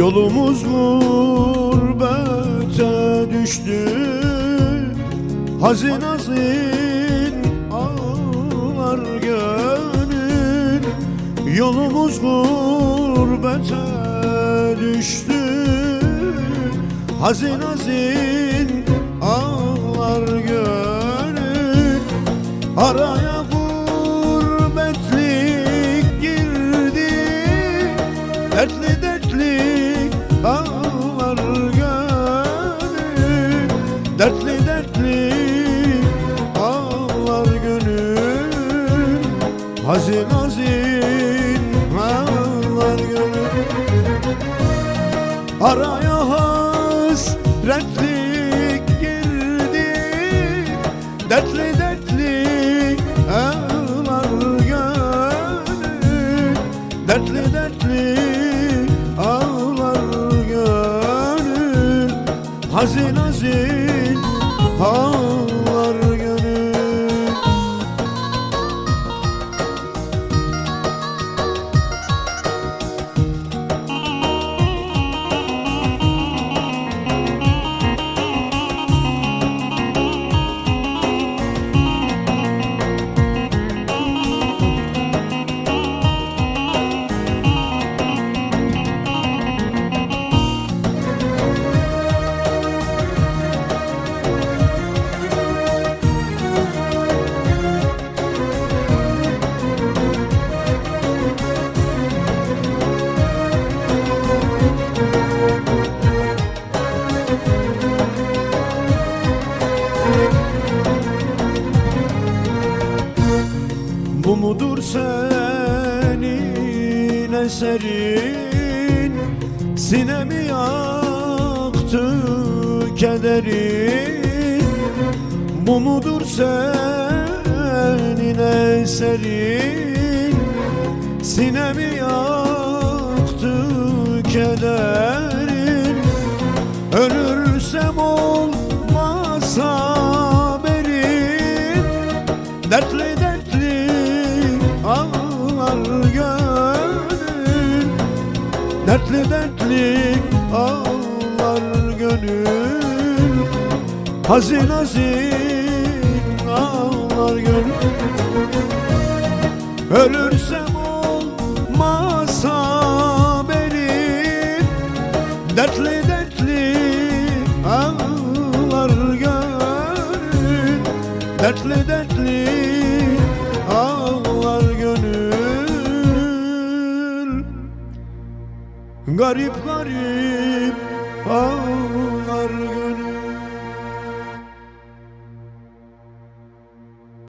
Yolumuz gurbete düştü. Hazin hazin ağlar gönül. Yolumuz gurbete düştü. Hazin hazin ağlar gönül. Araya Dertli dertli ağlar gönül. Hazin hazin ağlar gönül. Araya hasretlik girdi. Dertli dertli ağlar gönül. Dertli dertli ağlar gönül. Hazin hazin ağlar Bu mudur senin eserin? Sinemi yaktı kederin. Bu mudur senin eserin? Sinemi yaktı kederin. Ölürsem olmaz haberim Dertli dertli ağlar gönül Dertli dertli ağlar gönül. Hazin hazin ağlar gönül. Ölürsem olmaz haberim Dertli dertli ağlar gönül. Dertli dertli Garip garip ağlar gönül